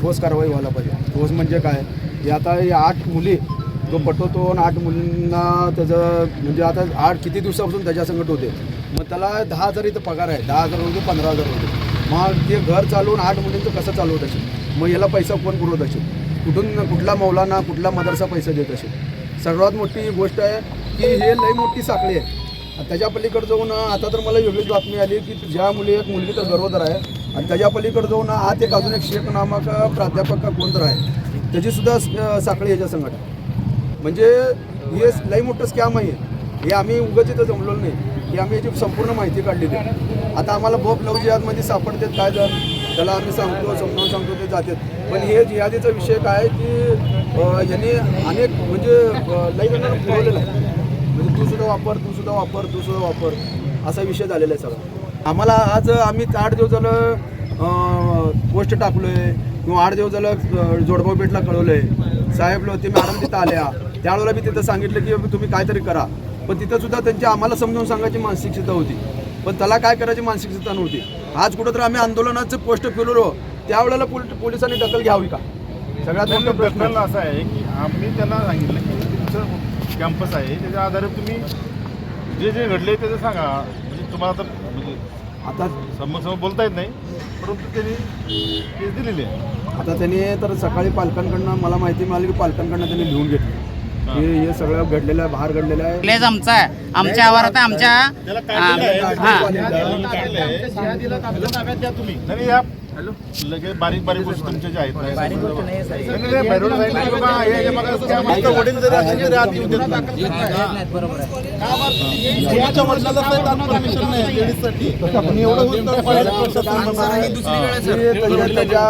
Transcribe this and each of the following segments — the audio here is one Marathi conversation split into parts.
ठोस कारवाई व्हायला पाहिजे. ठोस म्हणजे काय? हे आता हे आठ मुली तो पटवतो आणि आठ मुलींना त्याचं म्हणजे आता आठ किती दिवसापासून त्याच्या संकट होते? मग त्याला दहा हजार इथं पगार आहे. दहा हजार रुपये पंधरा हजार रुपये मग ते घर चालवून आठ मुलींचं कसं चालवत असेल? मग याला पैसा कोण पुरवत असेल? कुठून कुठला मौलाना कुठला मदरसा पैसा देत असेल? सर्वात मोठी गोष्ट आहे की हे लई मोठी साखळी आहे. त्याच्या पलीकडे जाऊन आता तर मला वेगळीच बातमी आली की ज्या मुली एक मुलगी तर गरोदर आहे. आणि त्याच्या पलीकडे जाऊन आत एक अजून एक शेख नामक प्राध्यापक कोणतर आहे. त्याची सुद्धा साखळी याच्या संघट आहे म्हणजे हे लई मोठं स्कॅम आहे. हे आम्ही उगाच इथं जमलो नाही. की आम्ही याची संपूर्ण माहिती काढलेली आहे. आता आम्हाला बोप लव जिहादमध्ये सापडतात काय जर त्याला आम्ही सांगतो समजावून सांगतो ते जातात. पण हे जिहादीचा विषय काय की यांनी अनेक म्हणजे लई जणांना पुरवलेला आहे. म्हणजे तू सुद्धा वापर तू सुद्धा वापर तू सुद्धा वापर. असा विषय झालेला आहे सगळा. आम्हाला आज आम्ही आठ दिवस झालं पोस्ट टाकलोय किंवा आठ दिवस झालं जोडभाऊ पेठला कळवलंय. साहेब लोक ते मॅडम तिथं आल्या. त्यावेळेला मी तिथं सांगितलं की तुम्ही काहीतरी करा. पण तिथं सुद्धा त्यांची आम्हाला समजावून सांगायची मानसिकता होती. पण त्याला काय करायची मानसिकता नव्हती. आज कुठंतरी आम्ही आंदोलनाचं पोस्ट फिरलो त्यावेळेला पोल- पोलिसांनी दखल घ्यावी का? सगळ्यात मोठा प्रश्न. असा आहे की आम्ही त्यांना सांगितलं की तुमचं कॅम्पस आहे त्याच्या आधारे तुम्ही जे जे घडले त्याचं सांगा. म्हणजे तुम्हाला आता म्हणजे आता समोर बोलता येत नाही परंतु त्यांनी केस दिलेली आहे. आता त्यांनी तर सकाळी पालकांकडनं मला माहिती मिळाली की पालकांकडनं त्यांनी लिहून घेतलं. की हे सगळं घडलेलं आहे बाहेर घडलेलं आहे. प्लेज आमचा आहे. आमच्या आवारात आमच्या हा. नाही या लगेच बारीक बारीक गोष्टी तुमच्या ज्या आहेत नाही, नाही, नाही, बाहेरून सांगितलं की बाबा हे- हे बघा, scam आहे. नाही. वडिलाला सुद्धा दान परमिशन नाही लेडीजसाठी. आणि एवढं होत नाही, पहिल्या वर्षात हे त्याच्या- त्याच्या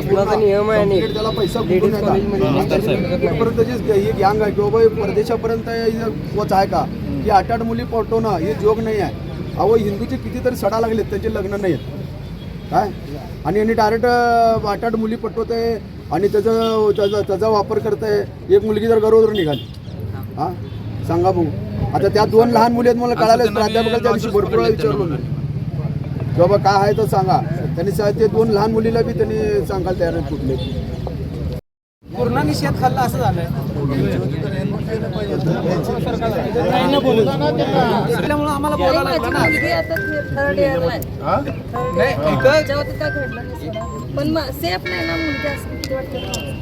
जोपर्यंत नियम आहे आणि त्याला पैसा कुठून येतात? तोपर्यंत त्याची ही गँग आहे. किंवा बाबा परदेशापर्यंत हे पोच आहे का? की आठ आठ मुली पटवणं हे जोग नाही आहे. अहो हिंदूचे कितीतरी सडा लागलेत त्यांचे लग्न नाही आहेत काय? आणि यांनी डायरेक्ट आठ आठ मुली पटवते आणि त्याचं त्याचा त्याचा वापर करते एक मुलगी जर गरोदर निघाली. हां? सांगा भाऊ. आता त्या दोन लहान मुली आहेत मला कळाले प्राध्यापकाला त्या दिवशी भरपूर वेळा विचारलो बाबा काय आहे तर सांगा. त्यांनी ते दोन लहान मुलीला बी त्यांनी सांगायला तयार आहेत कुठले. पूर्ण निषेध खाल्ला असं झालंय. त्यामुळे आम्हाला बोलायला लागलं ना. हा? नाही इथं. पण सेफ नाही ना मुलगी असं वाटतं?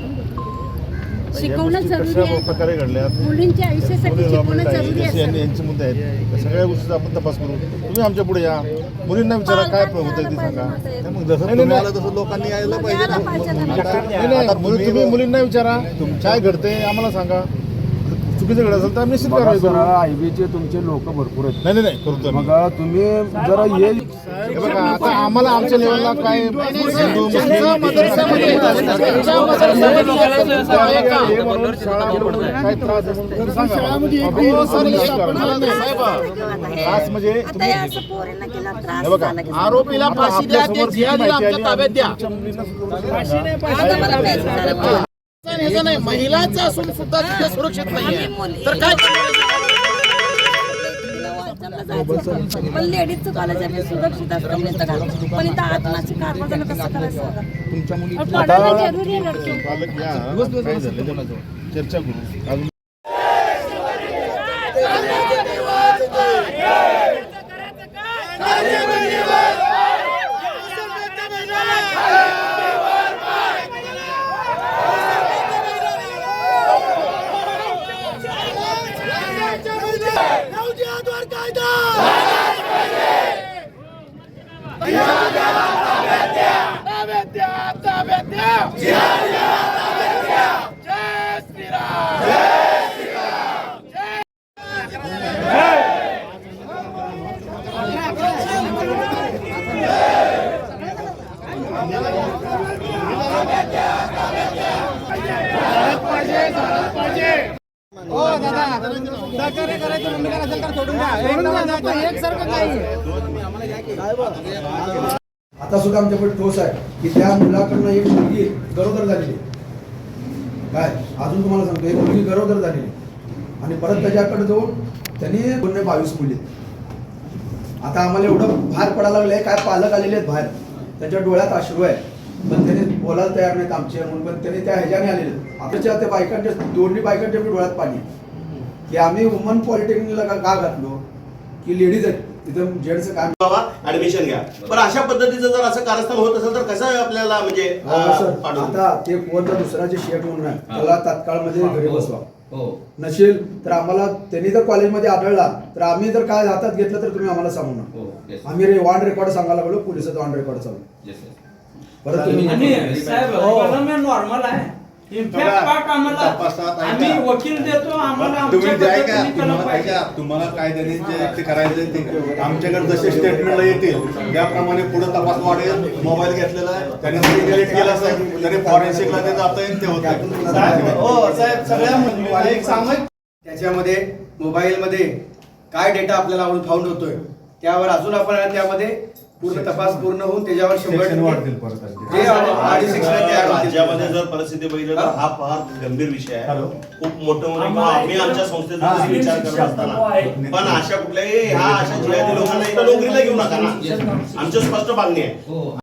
शिकवणं जरुरी आहे. प्रकारे घडल्या मुलींच्या आयुष्यासाठी शिकवणं जरुरी आहे सर. यांचे मुद्दे आहेत सगळ्या गोष्टीचा आपण तपास करू. तुम्ही आमच्या पुढे या. मुलींना विचारा काय होत ते सांगा. नाही, मग जसं तुम्ही नाही. आला तसं लोकांनी यायला पाहिजे. तुम्ही मुलींना विचारा. काय घडते आम्हाला सांगा. चुकीचं घडत असेल तर आम्ही निश्चित कारवाई करू. आयबीचे तुमचे लोक भरपूर आहेत. नाही नाही नाही करतो आम्ही. मग तुम्ही जरा ये. हे बघा आता आम्हाला आमच्या लेवलला काय हिंदू मुस्लिम हे म्हणून शाळा उघडून काय त्रास आहे म्हणून तुम्ही सांगा. त्रास म्हणजे आता तुम्ही हे असं पोरींना केला त्रास हे बघा झाला की आरोपीला फाशी द्या ते जिहादीला आमच्या ताब्यात द्या. आता मला तेच ह्याचं नाही महिलाचं असून सुद्धा तिथे सुरक्षित नाहीये. तर काय लेडीजचं कॉलेज आहे सुरक्षित असतं मी तर घालते. पण इथं आत्माची कारवाई कसं करायचं? पढ़ना जरूरी है लड़कियों को पालक या काय झालं ते चर्चा करू अजून आता सुद्धा आमच्याकडे ठोस आहे की त्या मुलाकडनं एक मुलगी गरोदर झालेली आहे. काय? अजून तुम्हाला सांगतो एक मुलगी गरोदर झालेली आहे. आणि परत त्याच्याकडे जाऊन त्यांनी दोन बावीस मुली आहेत. आता आम्हाला एवढं बाहेर पडायला लागलंय काय पालक आलेले आहेत बाहेर. त्यांच्या डोळ्यात अश्रू आहे पण त्याने बोलायला तयार नाहीत आमचे म्हणून पण त्याने त्या ह्याच्याने आलेले आताच्या त्या बायकांच्या दोन्ही बायकांच्या पण डोळ्यात पाणी आहे. की आम्ही वुमन पॉलिटेक्निकला का का घातलो? की लेडीज आहेत तिथं जेंट्सचं काम बाबा ऍडमिशन घ्या. पण अशा पद्धतीचं जर असं कारस्थान होत असेल तर कसं आपल्याला म्हणजे हा, अं? आता ते कोणता दुसरा जे शेट म्हणून आहे. त्याला तात्काळमध्ये घरी बसवा. हो. नसेल तर आम्हाला त्यांनी जर कॉलेजमध्ये आढळला तर आम्ही जर काय हातात घेतलं तर तुम्ही आम्हाला सांगू नका. हो येस आम्ही रे ऑन रेकॉर्ड सांगायला लागलो पोलिसाचं ऑन रेकॉर्ड चालू. येस परत तुम्ही आणि साहेब नॉर्मल आहे. इनफॅक्ट पार्ट आम्हाला तपासात आहे आम्ही का? वकील देतो आम्हाला तुम्ही आमच्या द्याय का पद्धतीने केलं तुम्हाला पाहिजे. ऐका, तुम्हाला कायद्याने जे ते करायचं ते आमच्याकडे जसे स्टेटमेंटला येतील त्याप्रमाणे पुढे तपास वाढेल मोबाईल घेतलेला आहे त्याने डिलीट केला असेल त्याने फॉरेन्सिकला ते जाता येईल ते होतं हो साहेब सगळ्या एक सामायिक त्याच्यामध्ये मोबाईलमध्ये काय डेटा आपल्याला फाउंड होतोय त्यावर अजून आपण त्यामध्ये पूर्ण तपास पूर्ण होऊन त्याच्यावर शंभर सेक्शन टक्के वाढतील परत आणखी. जे आणि शिक्षण तयार होतील. राज्यामध्ये जर परिस्थिती बघितली तर हा. फार गंभीर विषय आहे. हॅलो. खूप मोठं मोठं किंवा आम्ही आमच्या संस्थेचा जरी विचार करत असताना. पण अशा कुठल्याही ह्या अशा जिहादी लोकांना इथं नोकरीला घेऊ नका ना. आमची स्पष्ट मागणी आहे. हो.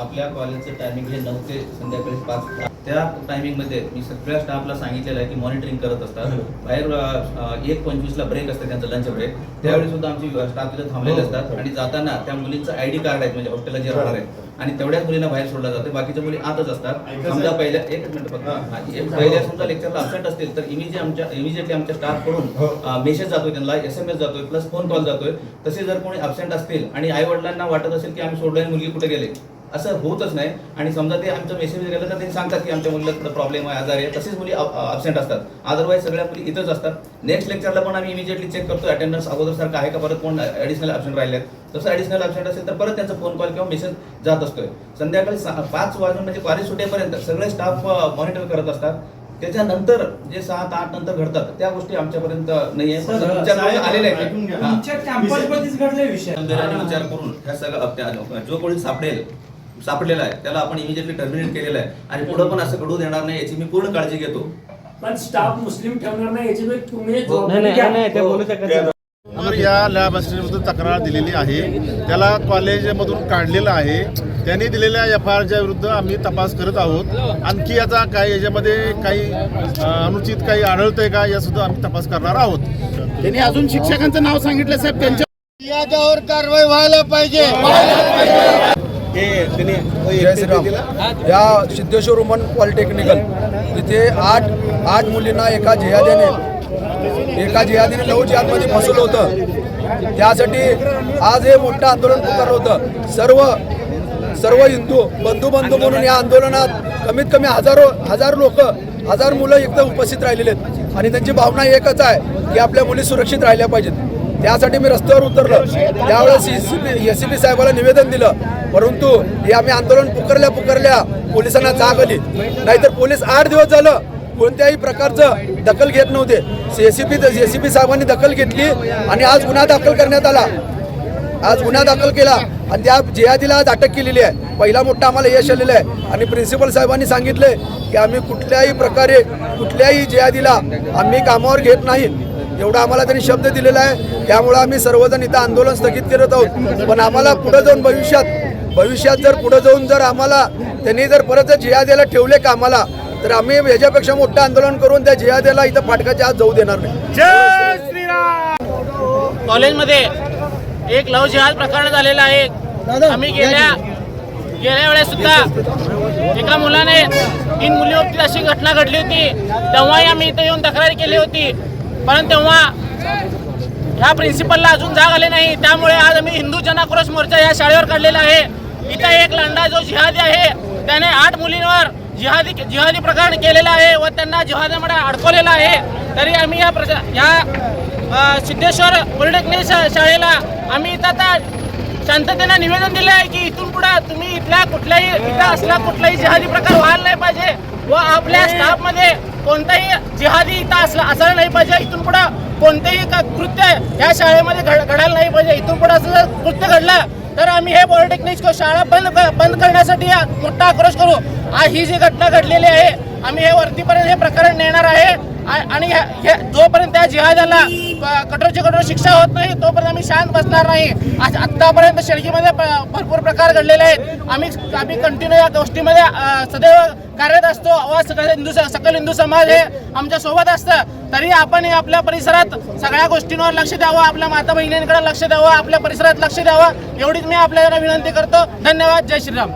आपल्या कॉलेजचं टायमिंग हे नऊ ते संध्याकाळी पाच. त्या टायमिंगमध्ये मी सगळ्या स्टाफला सांगितलेलं आहे की मॉनिटरिंग करत असतात. बाहेर एक पंचवीसला ब्रेक असते त्यांचा लंच ब्रेक त्यावेळी सुद्धा आमची स्टाफ तिथे थांबलेले असतात आणि जाताना त्या मुलींचं आयडी कार्ड आहेत म्हणजे हॉस्टेलला जे राहणार. आहेत आणि तेवढ्याच मुलींना बाहेर सोडलं जाते. बाकीच्या मुली आतच असतात. समजा पहिल्या एक मिनिट फक्त हा, पहिल्या समजा लेक्चरला अबसेंट असतील तर इमिजिएट आमच्या इमिजिएटली आमच्या स्टाफकडून मेसेज जातोय त्यांना एस एम एस जातोय प्लस फोन कॉल जातोय. तसे जर कोणी अबसेंट असतील आणि आई वडिलांना वाटत असेल की आम्ही सोडलोय मुलगी कुठे गेले असं होतच नाही. आणि समजा ते आमचं मेसेज गेलं तर ते सांगतात की आमच्या मुलीला प्रॉब्लेम आहे आजारी आहे. तसेच मुली अबसेंट असतात. अदरवाईज सगळ्या मुली इथंच असतात. नेक्स्ट लेक्चरला पण आम्ही इमिजिएटली चेक करतो अटेंडन्स अगोदर सारखं आहे का? परत कोण ॲडिशनल अबसेंट राहिले आहेत तसं ॲडिशनल अबसेंट असेल तर परत त्यांचा फोन कॉल किंवा मेसेज जात असतोय. संध्याकाळी पाच वाजून म्हणजे कॉलेज सुटेपर्यंत सगळे स्टाफ मॉनिटर करत असतात. त्याच्यानंतर जे सात आठ नंतर घडतात त्या गोष्टी आमच्यापर्यंत नाही आलेल्या आहेत. हा. आमच्या कॅम्पसमध्येच घडले विषय. गांभीर्याने विचार करून ह्या सगळं त्या- जो कोणी सापडेल सापडलेला आहे. त्याला आपण इमिजिएटली टर्मिनेट केलेलं आहे. आणि पुढे पण असं घडू देणार नाही याची मी पूर्ण काळजी घेतो. पण स्टाफ मुस्लिम ठेवणार नाही याची पण तुम्ही हो. जबाबदारी. वर या लॅब असिस्टंटबद्दल तक्रार दिलेली आहे. त्याला कॉलेजमधून काढलेलं आहे. त्यांनी दिलेल्या एफ आय आरच्या विरुद्ध आम्ही तपास करत आहोत. आणखी याचा काही याच्यामध्ये काही अनुचित काही आढळतंय का या सुद्धा आम्ही तपास करणार आहोत. त्यांनी अजून शिक्षकांचं नाव सांगितलं साहेब. त्यांच्या याच्यावर कारवाई व्हायला पाहिजे. जय श्रीराम. या सिद्धेश्वर वुमन पॉलिटेक्निकल इथे आठ आठ मुलींना एका जिहाद्याने एका जिहादीने नऊ जिहादमध्ये फसवलं होतं. त्यासाठी आज हे मोठं आंदोलन पुकारलं होतं. सर्व सर्व हिंदू बंधू बंधू म्हणून या आंदोलनात कमीत कमी हजारो हजार लोक हजार मुलं एकदम उपस्थित राहिलेले आहेत. आणि त्यांची भावना एकच आहे की आपल्या मुली सुरक्षित राहिल्या पाहिजेत. त्यासाठी मी रस्त्यावर उतरलो. त्यावेळेस एस सी पी साहेबाला निवेदन दिलं. परंतु हे आम्ही आंदोलन पुकारल्या पुकारल्या पोलिसांना जाग आली. नाहीतर पोलीस आठ दिवस झालं. कोणत्याही प्रकारचं दखल घेत नव्हते. एसीपी एसीपी साहेबांनी दखल घेतली आणि आज गुन्हा दाखल करण्यात आला. आज गुन्हा दाखल केला. आणि त्या जिहादीला आज अटक केलेली आहे. पहिला मोठा आम्हाला यश आलेलं आहे. आणि प्रिन्सिपल साहेबांनी सांगितले की आम्ही कुठल्याही प्रकारे कुठल्याही जिहादीला आम्ही कामावर घेत नाही. एवढा आम्हाला त्यांनी शब्द दिलेला आहे. त्यामुळे आम्ही सर्वजण इथं आंदोलन स्थगित करत आहोत. पण आम्हाला पुढे जाऊन भविष्यात भविष्यात जर पुढे जाऊन जर आम्हाला त्यांनी जर परत जर जिहाद्याला ठेवले कामाला तर आम्ही याच्यापेक्षा मोठं आंदोलन करून त्या जिहाद्याला इथं फाटकाच्या आत जाऊ देणार नाही. कॉलेजमध्ये एक लव जिहाद प्रकरण झालेलं आहे. आम्ही गेल्या गेल्या वेळेस सुद्धा एका मुलाने तीन मुलीवरती अशी घटना घडली होती. तेव्हाही आम्ही इथं येऊन तक्रार केली होती. पण तेव्हा ह्या प्रिन्सिपलला अजून जाग आली नाही. त्यामुळे आज आम्ही हिंदू जनाक्रोश मोर्चा या शाळेवर काढलेला आहे. इथं एक लंडा जो जिहादी आहे त्याने आठ मुलींवर जिहादी जिहादी प्रकरण केलेलं आहे व त्यांना जिहादामध्ये अडकवलेलं आहे. तरी आम्ही या प्रजा या सिद्धेश्वर पॉलिटेक्निक शा- शाळेला आम्ही इथं आता शांततेनं निवेदन दिलं आहे की इथून पुढे तुम्ही इथल्या कुठल्याही इथं असला कुठलाही जिहादी प्रकार व्हायला नाही पाहिजे. व आपल्या स्टाफमध्ये कोणताही जिहादी इथं असला असायला नाही पाहिजे. इथून पुढे कोणतेही क- कृत्य या शाळेमध्ये घड घडायला नाही पाहिजे. इथून पुढे असं जर कृत्य घडलं तर आम्ही हे पॉलिटेक्निक शाळा बंद बंद करण्यासाठी मोठा आक्रोश करू. आज ही जी घटना घडलेली आहे आम्ही हे वरतीपर्यंत हे प्रकरण नेणार आहे. आणि हे- जोपर्यंत त्या जिहादाला कठोरची कठोर शिक्षा होत नाही तोपर्यंत आम्ही शांत बसणार नाही. आतापर्यंत आत्तापर्यंत शेळकीमध्ये भरपूर प्रकार घडलेले आहेत. आम्ही आम्ही कंटिन्यू या गोष्टीमध्ये सदैव कार्यरत असतो. अवा सगळ्या हिंदू सकल हिंदू समाज हे आमच्यासोबत असतं. तरी आपण आपल्या परिसरात सगळ्या गोष्टींवर लक्ष द्यावं. आपल्या माता बहिणींकडे लक्ष द्यावं. आपल्या परिसरात लक्ष द्यावं. एवढीच मी आपल्याला विनंती करतो. धन्यवाद. जय श्रीराम.